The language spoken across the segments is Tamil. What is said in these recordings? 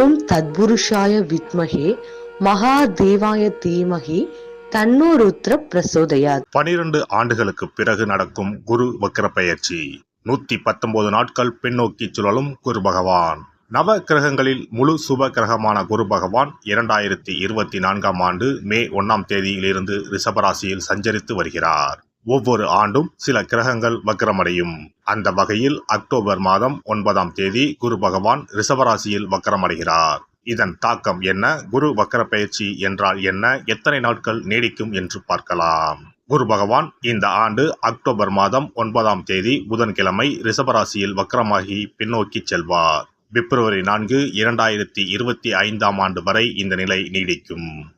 ஓம் தத்புருஷாய வித்மகே மகாதேவாய தீமகி தன்னோ பிரசோதயா பனிரெண்டு ஆண்டுகளுக்கு பிறகு நடக்கும் குரு வக்கர பயிற்சி. நூத்தி பத்தொன்பது நாட்கள் பின்னோக்கி சுழலும் குரு பகவான். நவ கிரகங்களில் முழு சுப கிரகமான குரு பகவான் இரண்டாயிரத்தி இருபத்தி நான்காம் ஆண்டு மே ஒன்னாம் தேதியிலிருந்து ரிஷபராசியில் சஞ்சரித்து வருகிறார். ஒவ்வொரு ஆண்டும் சில கிரகங்கள் வக்கரமடையும் அந்த வகையில் அக்டோபர் மாதம் ஒன்பதாம் தேதி குரு பகவான் ரிஷபராசியில் வக்கரமடைகிறார் இதன் தாக்கம் என்ன? குரு வக்கர பயிற்சி என்றால் என்ன? எத்தனை நாட்கள் நீடிக்கும் என்று பார்க்கலாம். குரு பகவான் இந்த ஆண்டு அக்டோபர் மாதம் ஒன்பதாம் தேதி புதன்கிழமை ரிஷபராசியில் வக்கரமாகி பின்னோக்கி செல்வார். பிப்ரவரி நான்கு இரண்டாயிரத்தி இருபத்தி ஐந்தாம் ஆண்டு வரை இந்த நிலை நீடிக்கும்.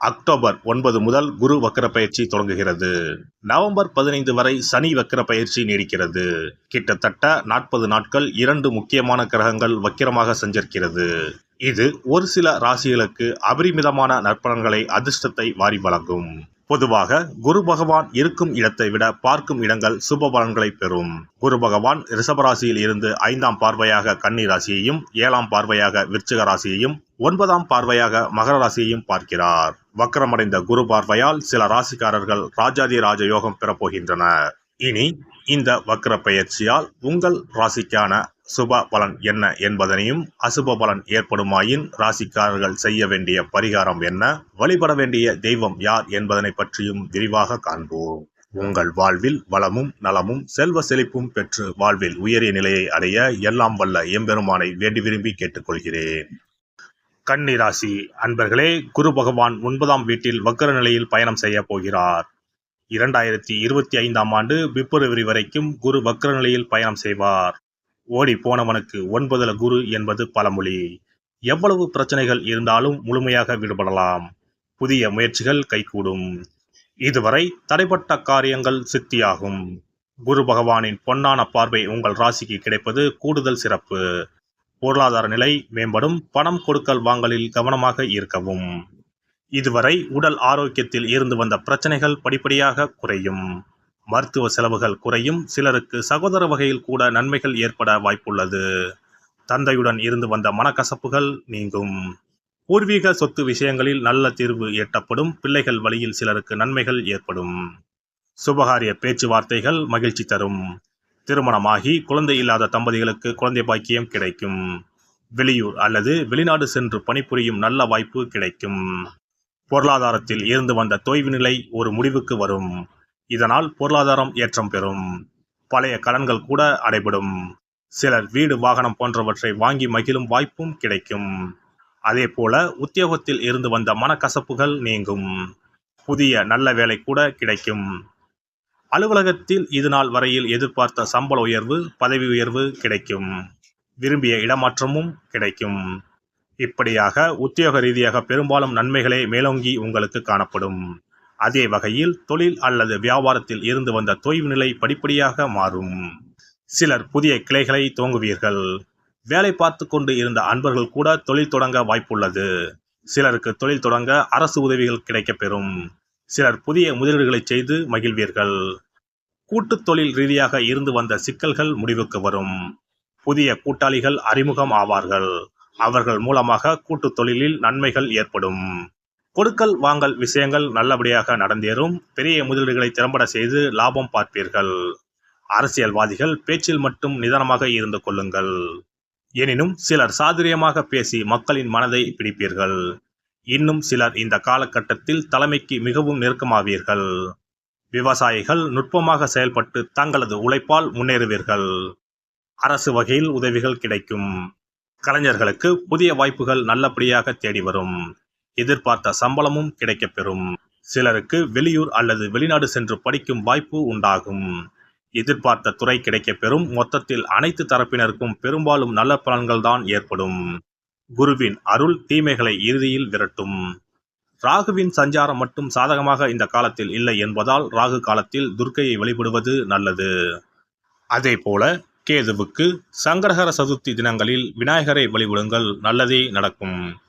அக்டோபர் ஒன்பது முதல் குரு வக்கர பயிற்சி தொடங்குகிறது. நவம்பர் பதினைந்து வரை சனி வக்கர பயிற்சி நீடிக்கிறது. கிட்டத்தட்ட நாற்பது நாட்கள் இரண்டு முக்கியமான கிரகங்கள் வக்கிரமாக சஞ்சரிக்கிறது. இது ஒரு சில ராசிகளுக்கு அபரிமிதமான நற்பலன்களை அதிர்ஷ்டத்தை வாரி வழங்கும். பொதுவாக குரு பகவான் இருக்கும் இடத்தை விட பார்க்கும் இடங்கள் சுப பலன்களை பெறும். குரு பகவான் ரிஷபராசியில் இருந்து ஐந்தாம் பார்வையாக கன்னி ராசியையும் ஏழாம் பார்வையாக விருச்சிக ராசியையும் ஒன்பதாம் பார்வையாக மகர ராசியையும் பார்க்கிறார். வக்கரமடைந்த குரு பார்வையால் சில ராசிக்காரர்கள் ராஜாதி ராஜ யோகம் பெறப்போகின்றனர் இனி இந்த வக்கர பயிற்சியால் உங்கள் ராசிக்கான சுப பலன் என்ன என்பதனையும் அசுப பலன் ஏற்படுமாயின் ராசிக்காரர்கள் செய்ய வேண்டிய பரிகாரம் என்ன? வழிபட வேண்டிய தெய்வம் யார் என்பதனை பற்றியும் விரிவாக காண்போம். உங்கள் வாழ்வில் வளமும் நலமும் செல்வ செழிப்பும் பெற்று வாழ்வில் உயரிய நிலையை அடைய எல்லாம் வல்ல எம்பெருமானை வேண்டி விரும்பி கேட்டுக்கொள்கிறேன். கண்ணிராசி அன்பர்களே குரு பகவான் ஒன்பதாம் வீட்டில் வக்கர நிலையில் பயணம் செய்ய போகிறார். இரண்டாயிரத்தி இருபத்தி ஐந்தாம் ஆண்டு பிப்ரவரி வரைக்கும் குரு வக்கர நிலையில் பயணம் செய்வார். ஓடி போனவனுக்கு ஒன்பதுல குரு என்பது பழமொழி. எவ்வளவு பிரச்சனைகள் இருந்தாலும் முழுமையாக விடுபடலாம். புதிய முயற்சிகள் கைகூடும். இதுவரை தடைப்பட்ட காரியங்கள் சித்தியாகும். குரு பகவானின் பொன்னான பார்வை உங்கள் ராசிக்கு கிடைப்பது கூடுதல் சிறப்பு. பொருளாதார நிலை மேம்படும் பணம் கொடுக்கல் வாங்கலில் கவனமாக இருக்கவும். இதுவரை உடல் ஆரோக்கியத்தில் இருந்து வந்த பிரச்சனைகள் படிப்படியாக குறையும். மருத்துவ செலவுகள் குறையும் சிலருக்கு சகோதர வகையில் கூட நன்மைகள் ஏற்பட வாய்ப்புள்ளது. தந்தையுடன் இருந்து வந்த மனக்கசப்புகள் நீங்கும். பூர்வீக சொத்து விஷயங்களில் நல்ல தீர்வு எட்டப்படும் பிள்ளைகள் வழியில் சிலருக்கு நன்மைகள் ஏற்படும். சுபகாரிய பேச்சுவார்த்தைகள் மகிழ்ச்சி தரும். திருமணமாகி குழந்தை இல்லாத தம்பதிகளுக்கு குழந்தை பாக்கியம் கிடைக்கும். வெளியூர் அல்லது வெளிநாடு சென்று பணிபுரியும் நல்ல வாய்ப்பு கிடைக்கும். பொருளாதாரத்தில் இருந்து வந்த தொய்வு நிலை ஒரு முடிவுக்கு வரும். இதனால் பொருளாதாரம் ஏற்றம் பெறும். பழைய கடன்கள் கூட அடைபடும். சிலர் வீடு வாகனம் போன்றவற்றை வாங்கி மகிழும் வாய்ப்பும் கிடைக்கும். அதே போல உத்தியோகத்தில் இருந்து வந்த மனக்கசப்புகள் நீங்கும். புதிய நல்ல வேலை கூட கிடைக்கும். அலுவலகத்தில் இது நாள் வரையில் எதிர்பார்த்த சம்பள உயர்வு பதவி உயர்வு கிடைக்கும். விரும்பிய இடமாற்றமும் கிடைக்கும். இப்படியாக உத்தியோக ரீதியாக பெரும்பாலும் நன்மைகளே மேலோங்கி உங்களுக்கு காணப்படும். அதே வகையில் தொழில் அல்லது வியாபாரத்தில் இருந்து வந்த தொய்வு நிலை படிப்படியாக மாறும். சிலர் புதிய கிளைகளை துவங்குவீர்கள். வேலை பார்த்து கொண்டு இருந்த அன்பர்கள் கூட தொழில் தொடங்க வாய்ப்புள்ளது. சிலருக்கு தொழில் தொடங்க அரசு உதவிகள் கிடைக்கப்பெறும். சிலர் புதிய முதலீடுகளை செய்து மகிழ்வீர்கள். கூட்டுத் தொழில் ரீதியாக இருந்து வந்த சிக்கல்கள் முடிவுக்கு வரும். புதிய கூட்டாளிகள் அறிமுகம் ஆவார்கள். அவர்கள் மூலமாக கூட்டுத் தொழிலில் நன்மைகள் ஏற்படும். கொடுக்கல் வாங்கல் விஷயங்கள் நல்லபடியாக நடந்தேறும். பெரிய முதலீடுகளை திறம்பட செய்து லாபம் பார்ப்பீர்கள். அரசியல்வாதிகள் பேச்சில் மட்டும் நிதானமாக இருந்து கொள்ளுங்கள். எனினும் சிலர் சாதுரியமாக பேசி மக்களின் மனதை பிடிப்பீர்கள். இன்னும் சிலர் இந்த காலகட்டத்தில் தலைமைக்கு மிகவும் நெருக்கமாவீர்கள். விவசாயிகள் நுட்பமாக செயல்பட்டு தங்களது உழைப்பால் முன்னேறுவீர்கள். அரசு வகையில் உதவிகள் கிடைக்கும். கலைஞர்களுக்கு புதிய வாய்ப்புகள் நல்லபடியாக தேடி வரும். எதிர்பார்த்த சம்பளமும் கிடைக்கப்பெறும் சிலருக்கு வெளியூர் அல்லது வெளிநாடு சென்று படிக்கும் வாய்ப்பு உண்டாகும். எதிர்பார்த்த துறை கிடைக்கப்பெறும் மொத்தத்தில் அனைத்து தரப்பினருக்கும் பெரும்பாலும் நல்ல பலன்கள்தான் ஏற்படும். குருவின் அருள் தீமைகளை இறுதியில் விரட்டும். ராகுவின் சஞ்சாரம் மட்டும் சாதகமாக இந்த காலத்தில் இல்லை என்பதால் ராகு காலத்தில் துர்க்கையை வழிபடுவது நல்லது. அதேபோல கேதுவுக்கு சங்கடகர சதுர்த்தி தினங்களில் விநாயகரை வழிபடுங்கள் நல்லதே நடக்கும்.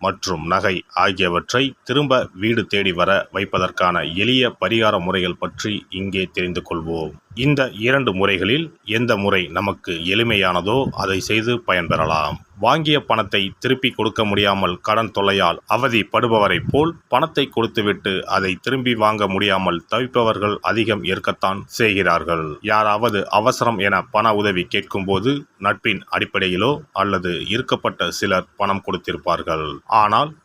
மற்றும் நகை ஆகியவற்றை திரும்ப வீடு தேடி வர வைப்பதற்கான எளிய பரிகார முறைகள் பற்றி இங்கே தெரிந்து கொள்வோம். இந்த இரண்டு முறைகளில் எந்த முறை நமக்கு எளிமையானதோ அதை செய்து பயன்பெறலாம். வாங்கிய பணத்தை திருப்பி கொடுக்க முடியாமல் கடன் தொல்லையால் அவதிப்படுபவரைப் போல் பணத்தை கொடுத்துவிட்டு அதை திரும்பி வாங்க முடியாமல் தவிப்பவர்கள் அதிகம் இருக்கத்தான் செய்கிறார்கள். யாராவது அவசரம் என பண உதவி கேட்கும்போது நட்பின் அடிப்படையிலோ அல்லது இருக்கப்பட்ட சிலர் பணம் கொடுத்திருப்பார்கள். ஆனால்